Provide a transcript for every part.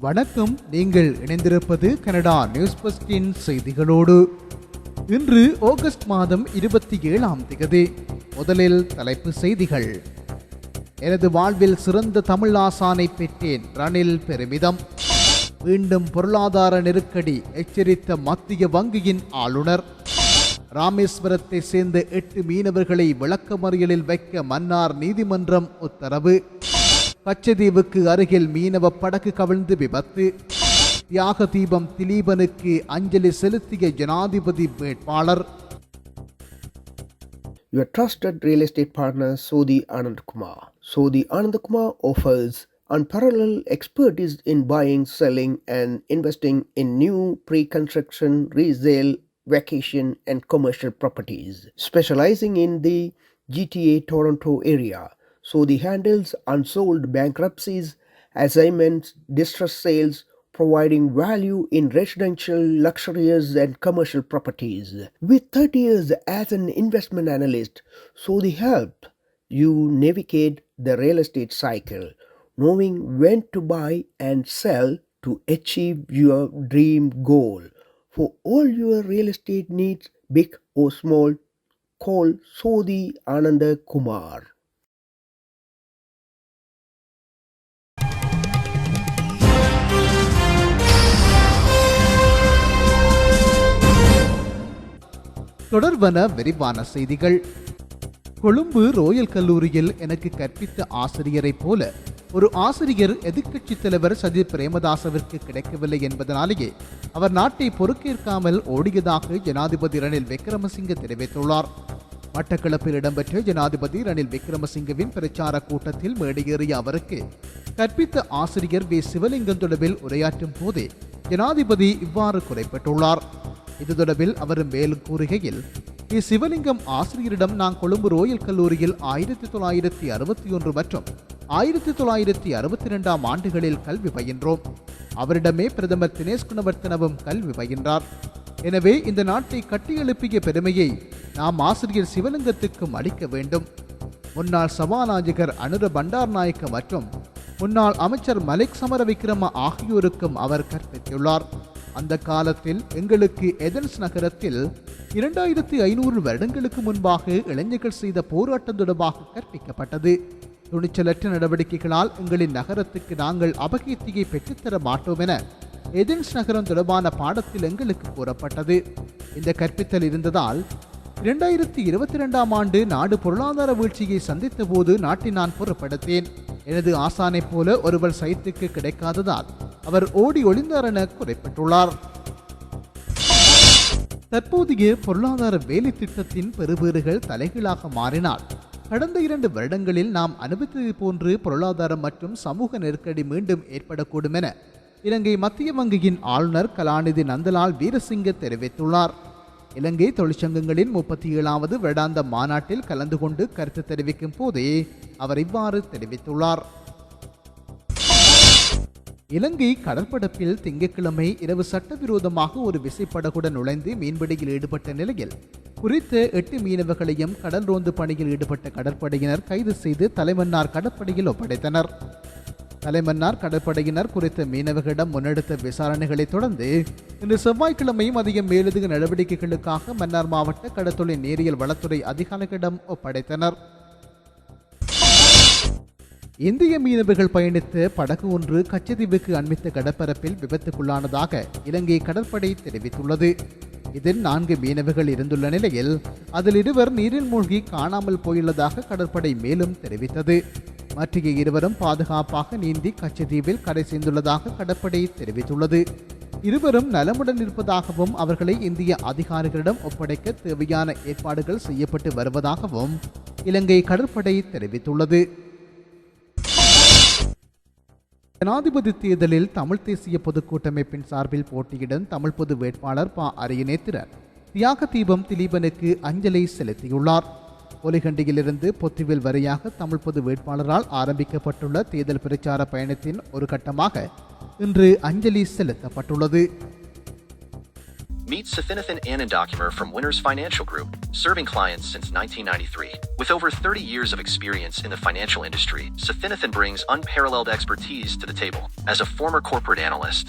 வணக்கம். நீங்கள் இணைந்திருப்பது கனடா நியூஸ் பஸ்டின் செய்திகளோடு. இன்று ஆகஸ்ட் மாதம் இருபத்தி ஏழாம் திகதி முதலில் தலைப்பு செய்திகள். எனது வாழ்வில் சிறந்த தமிழ் ஆசானை பெற்றேன். ரணில் பெருமிதம். மீண்டும் பொருளாதார நெருக்கடி எச்சரித்த மத்திய வங்கியின் ஆளுநர். ராமேஸ்வரத்தை சேர்ந்த எட்டு மீனவர்களை விளக்கமறியலில் வைக்க மன்னார் நீதிமன்றம் உத்தரவு. கச்சதீவுக்கு அருகில் மீனவ படகு கவிழ்ந்து விபத்து தியாக தீபம் திலீபனுக்கு அஞ்சலி செலுத்திய ஜனாதிபதி வேட்பாளர் Your trusted real estate partner Sodhi Anand Kumar. Sodhi Anand Kumar offers unparalleled expertise in buying, selling, and investing in new pre-construction, resale, vacation, and commercial properties. Specializing in the GTA Toronto area, Sodhi handles unsold bankruptcies, assignments, distress sales, providing value in residential, luxurious, and commercial properties. With 30 years as an investment analyst, so Sodhi helped you navigate the real estate cycle, knowing when to buy and sell to achieve your dream goal. For all your real estate needs, big or small, call Sodhi Ananda Kumar. தொடர்பான விரிவான செய்திகள். Colombo royal கல்லூரியில் எனக்கு கற்பித்த ஆசிரியரைப் போல ஒரு ஆசிரியர் எதிர்க்கட்சி தலைவர் சஜித் பிரேமதாசவிற்கு கிடைக்கவில்லை என்பதனாலேயே அவர் நாட்டை பொறுக்கேற்காமல் ஓடியதாக ஜனாதிபதி ரணில் விக்ரமசிங்க தெரிவித்துள்ளார். மட்டக்களப்பில் இடம்பெற்ற ஜனாதிபதி ரணில் விக்ரமசிங்கவின் பிரச்சார கூட்டத்தில் மேடையேறிய அவருக்கு கற்பித்த ஆசிரியர் வி. சிவலிங்கம் தொடர்பில் உரையாற்றும் போதே ஜனாதிபதி இவ்வாறு குறைப்பட்டுள்ளார். இது தொடர்பில் அவர் மேலும் கூறுகையில் இச்சிவலிங்கம் சிவலிங்கம் ஆசிரியரிடம் நான் கொழும்பு ரோயல் கல்லூரியில் ஆயிரத்தி தொள்ளாயிரத்தி அறுபத்தி ஒன்று மற்றும் ஆயிரத்தி தொள்ளாயிரத்தி அறுபத்தி இரண்டாம் ஆண்டுகளில் கல்வி பயின்றோம். அவரிடமே பிரதமர் தினேஷ் குணவர்த்தனவும் கல்வி பயின்றார். எனவே இந்த நாட்டை கட்டியெழுப்பிய பெருமையை நாம் ஆசிரியர் சிவலிங்கத்துக்கும் அளிக்க வேண்டும். முன்னாள் சபாநாயகர் அனுர பண்டார் நாயக்க மற்றும் முன்னாள் அமைச்சர் மலிக் சமர விக்ரம ஆகியோருக்கும் அவர் கற்பித்துள்ளார். அந்த காலத்தில் எங்களுக்கு எதன்ஸ் நகரத்தில் இரண்டாயிரத்தி ஐநூறு வருடங்களுக்கு முன்பாக இளைஞர்கள் செய்த போராட்டம் தொடர்பாக கற்பிக்கப்பட்டது. துணிச்சலற்ற நடவடிக்கைகளால் எங்களின் நகரத்துக்கு நாங்கள் அபகீர்த்தியை பெற்றுத்தர மாட்டோம் என எதென்ஸ் நகரம் தொடர்பான பாடத்தில் எங்களுக்கு கூறப்பட்டது. இந்த கற்பித்தல் இருந்ததால் இரண்டாயிரத்தி இருபத்தி இரண்டாம் ஆண்டு நாடு பொருளாதார வீழ்ச்சியை சந்தித்த போது நாட்டை நான் பொருட்படுத்தேன் எனது ஆசானைப் போல ஒருவர் சைத்துக்கு கிடைக்காததால் அவர் ஓடி ஒளிந்தார் என குறிப்பிட்டுள்ளார். தற்போதைய பொருளாதார வேலை திட்டத்தின் பெறுபேறுகள் தலைகீழாக மாறினால் கடந்த இரண்டு வருடங்களில் நாம் அனுபவித்தது போன்று பொருளாதாரம் மற்றும் சமூக நெருக்கடி மீண்டும் ஏற்படக்கூடும் என இலங்கை மத்திய வங்கியின் ஆளுநர் கலாநிதி நந்தலால் வீரசிங்க தெரிவித்துள்ளார். இலங்கை தொழிற்சங்கங்களின் முப்பத்தி ஏழாவது வருடாந்த மாநாட்டில் கலந்து கொண்டு கருத்து தெரிவிக்கும் போதே அவர் இவ்வாறு தெரிவித்துள்ளார். இலங்கை கடற்படப்பில் திங்கட்கிழமை இரவு சட்டவிரோதமாக ஒரு விசைப்படகுடன் நுழைந்து மீன்பிடியில் ஈடுபட்ட நிலையில் குறித்த எட்டு மீனவர்களையும் கடல் ரோந்து பணியில் ஈடுபட்ட கடற்படையினர் கைது செய்து தலைமன்னார் கடற்படையில் ஒப்படைத்தனர். தலைமன்னார் கடற்படையினர் குறித்த மீனவர்களிடம் முன்னெடுத்த விசாரணைகளை தொடர்ந்து இன்று செவ்வாய்க்கிழமை அதிக மேலதிக நடவடிக்கைகளுக்காக மன்னார் மாவட்ட கடத்தொழில் நேரியல் வளத்துறை அதிகாரிகளிடம் ஒப்படைத்தனர். இந்திய மீனவர்கள் பயணித்த படகு ஒன்று கச்சதீவுக்கு அண்மித்த கடற்பரப்பில் விபத்துக்குள்ளானதாக இலங்கை கடற்படை தெரிவித்துள்ளது. இதில் நான்கு மீனவர்கள் இருந்துள்ள நிலையில் அதில் இருவர் நீரில் மூழ்கி காணாமல் போயுள்ளதாக கடற்படை மேலும் தெரிவித்தது. மற்ற இருவரும் பாதுகாப்பாக நீந்தி கச்சதீவில் கரை சேர்ந்துள்ளதாக கடற்படை தெரிவித்துள்ளது. இருவரும் நலமுடன் இருப்பதாகவும் அவர்களை இந்திய அதிகாரிகளிடம் ஒப்படைக்க தேவையான ஏற்பாடுகள் செய்யப்பட்டு வருவதாகவும் இலங்கை கடற்படை தெரிவித்துள்ளது. ஜனாதிபதி தேர்தலில் தமிழ் தேசிய பொதுக்கூட்டமைப்பின் சார்பில் போட்டியிடும் தமிழ் பொது வேட்பாளர் ப. அரியநேத்திரர் தியாக தீபம் திலீபனுக்கு அஞ்சலி செலுத்தியுள்ளார். ஒலிகண்டியிலிருந்து பொத்துவில் வரையாக தமிழ் பொது வேட்பாளரால் ஆரம்பிக்கப்பட்டுள்ள தேர்தல் பிரச்சார பயணத்தின் ஒரு கட்டமாக இன்று அஞ்சலி செலுத்தப்பட்டுள்ளது. Meet Saffinathan Anandakumar from Winners Financial Group, serving clients since 1993. With over 30 years of experience in the financial industry, Saffinathan brings unparalleled expertise to the table. As a former corporate analyst,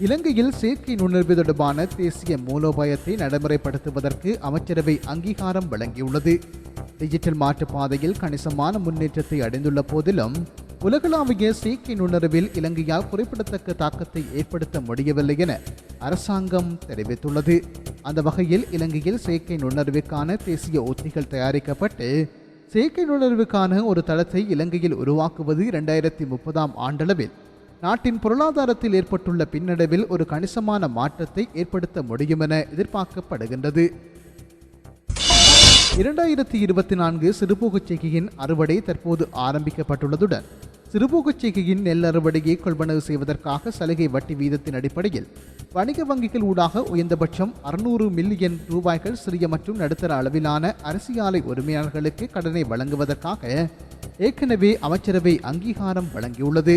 இலங்கையில் செயற்கை நுண்ணறிவு தொடர்பான தேசிய மூலோபாயத்தை நடைமுறைப்படுத்துவதற்கு அமைச்சரவை அங்கீகாரம் வழங்கியுள்ளது. Digital மாற்றுப் பாதையில் கணிசமான முன்னேற்றத்தை அடைந்துள்ள போதிலும் உலகளாவிய செயற்கை நுண்ணறிவில் இலங்கையால் குறிப்பிடத்தக்க தாக்கத்தை ஏற்படுத்த முடியவில்லை என அரசாங்கம் தெரிவித்துள்ளது. அந்த வகையில் இலங்கையில் செயற்கை நுண்ணறிவுக்கான தேசிய உத்திகள் தயாரிக்கப்பட்டு செயற்கை நுண்ணறிவுக்கான ஒரு தளத்தை இலங்கையில் உருவாக்குவது இரண்டாயிரத்தி முப்பதாம் ஆண்டளவில் நாட்டின் பொருளாதாரத்தில் ஏற்பட்டுள்ள பின்னடைவில் ஒரு கணிசமான மாற்றத்தை ஏற்படுத்த முடியும் என எதிர்பார்க்கப்படுகின்றது. இரண்டாயிரத்தி இருபத்தி நான்கு சிறுபோகச் செய்கையின் அறுவடை தற்போது ஆரம்பிக்கப்பட்டுள்ளதுடன் சிறுபோகச் செய்கையின் நெல் அறுவடையை கொள்வனவு செய்வதற்காக சலுகை வட்டி வீதத்தின் அடிப்படையில் வணிக வங்கிகள் ஊடாக உயர்ந்தபட்சம் அறுநூறு மில்லியன் ரூபாய்கள் சிறிய மற்றும் நடுத்தர அளவிலான அரிசி ஆலை உரிமையாளர்களுக்கு கடனை வழங்குவதற்காக ஏற்கனவே அமைச்சரவை அங்கீகாரம் வழங்கியுள்ளது.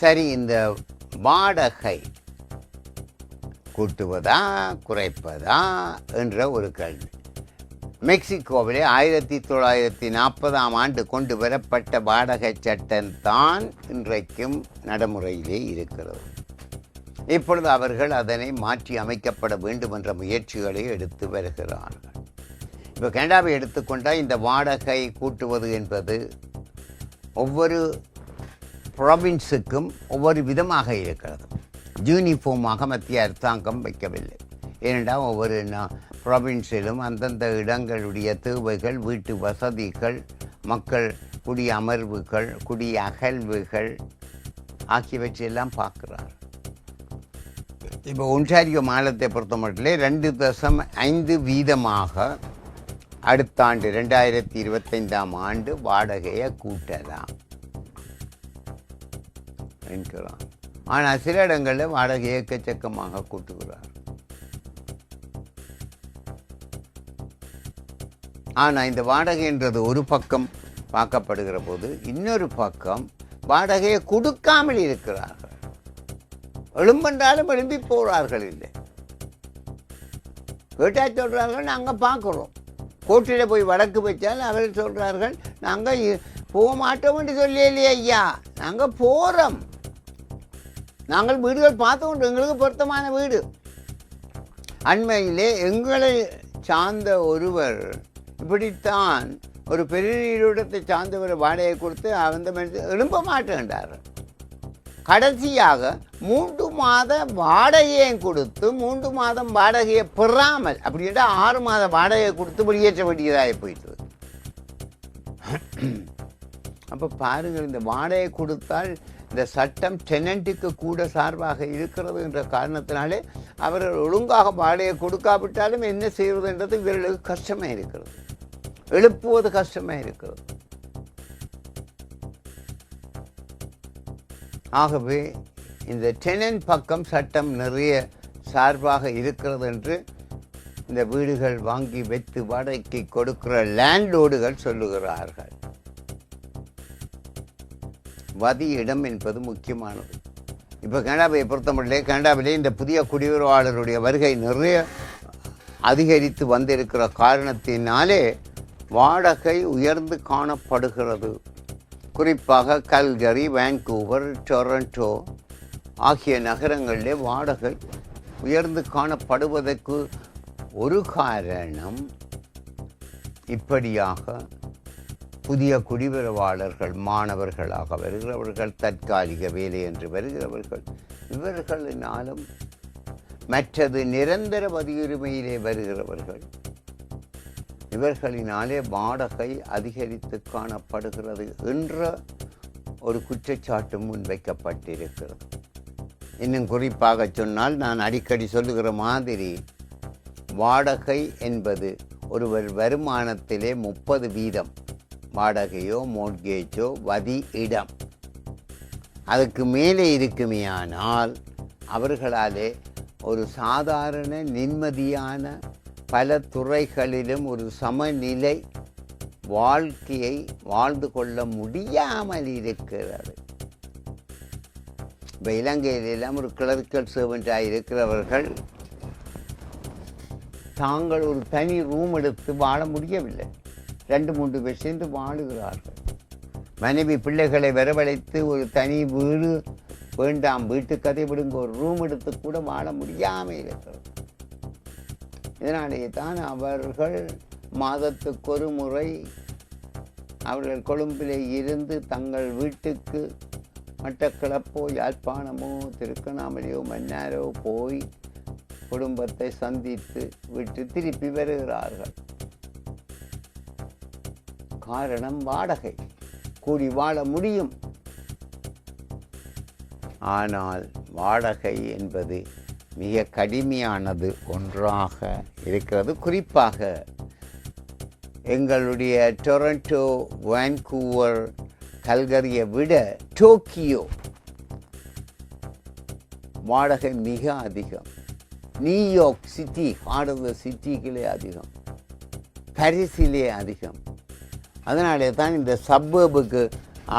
சரி இந்த வாடகை கூட்டுவதா குறைப்பதா என்ற ஒரு கேள்வி. மெக்சிகோவிலே ஆயிரத்தி தொள்ளாயிரத்தி நாற்பதாம் ஆண்டு கொண்டு வரப்பட்ட வாடகை சட்டம்தான் இன்றைக்கும் நடைமுறையிலே இருக்கிறது. இப்பொழுது அவர்கள் அதனை மாற்றி அமைக்கப்பட வேண்டும் என்ற முயற்சிகளை எடுத்து வருகிறார்கள். இப்போ கனடாவை எடுத்துக்கொண்டால் இந்த வாடகை கூட்டுவது என்பது ஒவ்வொரு ப்ரொவின்ஸுக்கும் ஒவ்வொரு விதமாக இருக்கிறது. யூனிஃபார்மாக மத்திய அரசாங்கம் வைக்கவில்லை. ஏனென்றால் ஒவ்வொரு ப்ராவின்ஸிலும் அந்தந்த இடங்களுடைய தேவைகள் வீட்டு வசதிகள் மக்கள் குடி அமர்வுகள் குடி அகழ்வுகள் ஆகியவற்றையெல்லாம் பார்க்குறார். இப்போ ஒன்றாரியோ மாநிலத்தை பொறுத்த மட்டும் ரெண்டு தசம் ஐந்து வீதமாக அடுத்த ஆண்டு ரெண்டாயிரத்தி இருபத்தைந்தாம் ஆண்டு வாடகையை கூட்டலாம். என்கிறான். ஆனால் சில இடங்களில் வாடகை எக்கச்சக்கமாக கூட்டுகிறார். ஆனால் இந்த வாடகைன்றது ஒரு பக்கம் பார்க்கப்படுகிற போது இன்னொரு பக்கம் வாடகையை கொடுக்காமல் இருக்கிறார்கள். எழும்பென்றாலும் எழும்பி போகிறார்கள் இல்லை. கேட்டா சொல்கிறார்கள் நாங்கள் பார்க்குறோம். கோர்ட்டில் போய் வழக்கு வச்சால் அவர்கள் சொல்கிறார்கள் நாங்கள் போக மாட்டோம் என்று சொல்லலையே ஐயா. நாங்கள் போகிறோம் நாங்கள் வீடுகள் பார்த்தோம் எங்களுக்கு பொருத்தமான வீடு. அண்மையிலே எங்களை சார்ந்த ஒருவர் இப்படித்தான் ஒரு பெருநிறுவனத்தை சார்ந்தவர் வாடகை கொடுத்து அந்த மனிதர் எழும்ப மாட்டேன்றார். கடைசியாக மூன்று மாத வாடகையை கொடுத்து மூன்று மாதம் வாடகையை பெறாமல் அப்படின்ட்டு ஆறு மாத வாடகையை கொடுத்து வெளியேற்ற வேண்டியதாக போயிட்டு அப்போ பாருங்கள் இந்த வாடகை கொடுத்தால் இந்த சட்டம் டெனண்ட்டுக்கு கூட சார்பாக இருக்கிறது என்ற காரணத்தினாலே அவர்கள் ஒழுங்காக வாடகை கொடுக்காவிட்டாலும் என்ன செய்வதுன்றது இவர்களுக்கு கஷ்டமாக இருக்கிறது. எழுப்புவது கஷ்டமாக இருக்கிறது. ஆகவே இந்த டெனன் பக்கம் சட்டம் நிறைய சார்பாக இருக்கிறது என்று இந்த வீடுகள் வாங்கி வைத்து வாடகைக்கு கொடுக்கிற லேண்ட்லோடுகள் சொல்லுகிறார்கள். வதி இடம் என்பது முக்கியமானது. இப்போ கனடாவை பொறுத்தமட்டிலே கனடாவிலே இந்த புதிய குடியுறவாளருடைய வருகை நிறைய அதிகரித்து வந்திருக்கிற காரணத்தினாலே வாடகை உயர்ந்து காணப்படுகிறது. குறிப்பாக கல்கரி வான்கூவர் டொரண்டோ ஆகிய நகரங்களிலே வாடகை உயர்ந்து காணப்படுவதற்கு ஒரு காரணம் இப்படியாக புதிய குடிபெறவாளர்கள் மாணவர்களாக வருகிறவர்கள் தற்காலிக வேலை என்று வருகிறவர்கள் இவர்களினாலும் மற்றது நிரந்தர பதியுரிமையிலே வருகிறவர்கள் இவர்களினாலே வாடகை அதிகரித்து காணப்படுகிறது என்ற ஒரு குற்றச்சாட்டு முன்வைக்கப்பட்டிருக்கிறது இன்னும் குறிப்பாக சொன்னால் நான் அடிக்கடி சொல்லுகிற மாதிரி வாடகை என்பது ஒருவர் வருமானத்திலே முப்பது வீதம். வாடகையோ மோட்கேஜோ வதி இடம். அதுக்கு மேலே இருக்குமேயானால் அவர்களாலே ஒரு சாதாரண நிம்மதியான பல துறைகளிலும் ஒரு சமநிலை வாழ்க்கையை வாழ்ந்து கொள்ள முடியாமல் இருக்கிறது. இப்போ இலங்கையிலெல்லாம் ஒரு கிளர்க்கல் சர்வெண்ட்டாக இருக்கிறவர்கள் தாங்கள் ஒரு தனி ரூம் எடுத்து வாழ முடியவில்லை. ரெண்டு மூன்று பேர் சேர்ந்து வாழுகிறார்கள். மனைவி பிள்ளைகளை வரவழைத்து ஒரு தனி வீடு வேண்டாம் வீட்டு கதை விடுங்க ஒரு ரூம் எடுத்து கூட வாழ முடியாமல் இருக்கிறது. இதனாலேயே தான் அவர்கள் மாதத்துக்கு ஒரு முறை அவர்கள் கொழும்பிலே இருந்து தங்கள் வீட்டுக்கு மட்டக்கிளப்போ யாழ்ப்பாணமோ திருக்கண்ணாமலையோ மன்னாரோ போய் குடும்பத்தை சந்தித்து விட்டு திருப்பி வருகிறார்கள். காரணம் வாடகை. கூடி வாழ முடியும். ஆனால் வாடகை என்பது மிக கடுமையானது ஒன்றாக இருக்கிறது. குறிப்பாக எங்களுடைய டொரண்டோ வான்கூவர் கல்கரியை விட டோக்கியோ வாடகை மிக அதிகம். New York city heart of the சிட்டிகளே அதிகம். பாரிஸிலே அதிகம். அதனாலே தான் இந்த சப்பர்புக்கு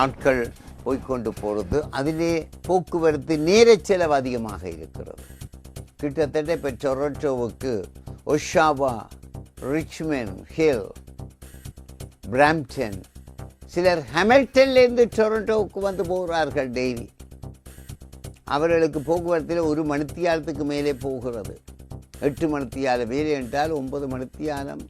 ஆட்கள் போய்க்கொண்டு போகிறது அதிலே போக்குவரத்து நேரச்செலவு அதிகமாக இருக்கிறது. கிட்டத்தட்ட இப்போ டொரட்டோவுக்கு ஒஷாவா ரிச்மண்ட் ஹில் பிராம்டன் சிலர் ஹாமில்டன்லேருந்து டொரண்டோவுக்கு வந்து போகிறார்கள் டெய்லி. அவர்களுக்கு போக்குவரத்தில் ஒரு மணித்தியாலத்துக்கு மேலே போகிறது. எட்டு மணித்தியாலம். வேலை என்றால் ஒன்பது மணித்தியாலம்.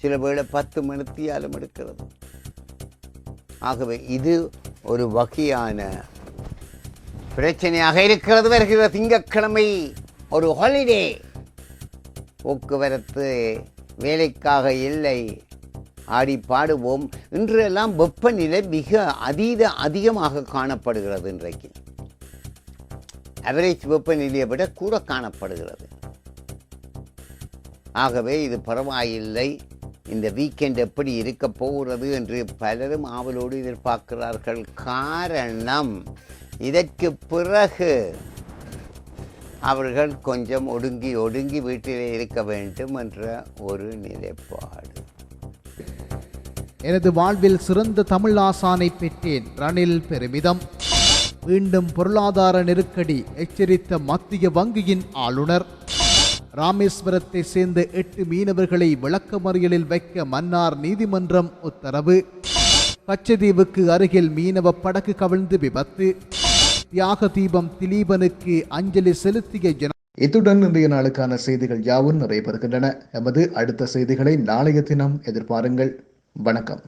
சில வேளை பத்து மணித்தியாலும் எடுக்கிறது. ஆகவே இது ஒரு வகையான பிரச்சனையாக இருக்கிறது. வருகிற திங்கட்கிழமை ஒரு ஹாலிடே போக்குவரத்து வேலைக்காக இல்லை. ஆடி பாடுவோம். இன்றெல்லாம் வெப்பநிலை மிக அதீத அதிகமாக காணப்படுகிறது இன்றைக்கு. அவரேஜ் வெப்பநிலையை விட கூட காணப்படுகிறது. ஆகவே இது பரவாயில்லை. இந்த வீக்கெண்ட் எப்படி இருக்க போகிறது என்று பலரும் ஆவலோடு எதிர்பார்க்கிறார்கள். காரணம் இதற்கு பிறகு அவர்கள் கொஞ்சம் ஒடுங்கி ஒடுங்கி வீட்டிலே இருக்க வேண்டும் என்ற ஒரு நிலைப்பாடு. எனது வாழ்வில் சிறந்த தமிழ் ஆசானை பெற்றேன். ரணில் பெருமிதம். மீண்டும் பொருளாதார நெருக்கடி எச்சரித்த மத்திய வங்கியின் ஆளுநர். ராமேஸ்வரத்தை சேர்ந்த எட்டு மீனவர்களை விளக்கமறியலில் வைக்க மன்னார் நீதிமன்றம் உத்தரவு. கச்சதீவுக்கு அருகில் மீனவ படகு கவிழ்ந்து விபத்து. தியாக தீபம் திலீபனுக்கு அஞ்சலி செலுத்திய ஜன இத்துடன் இன்றைய நாளுக்கான செய்திகள் யாவும் நிறைவு பெறுகின்றன. எமது அடுத்த செய்திகளை நாளைய தினம் எதிர்பாருங்கள். வணக்கம்.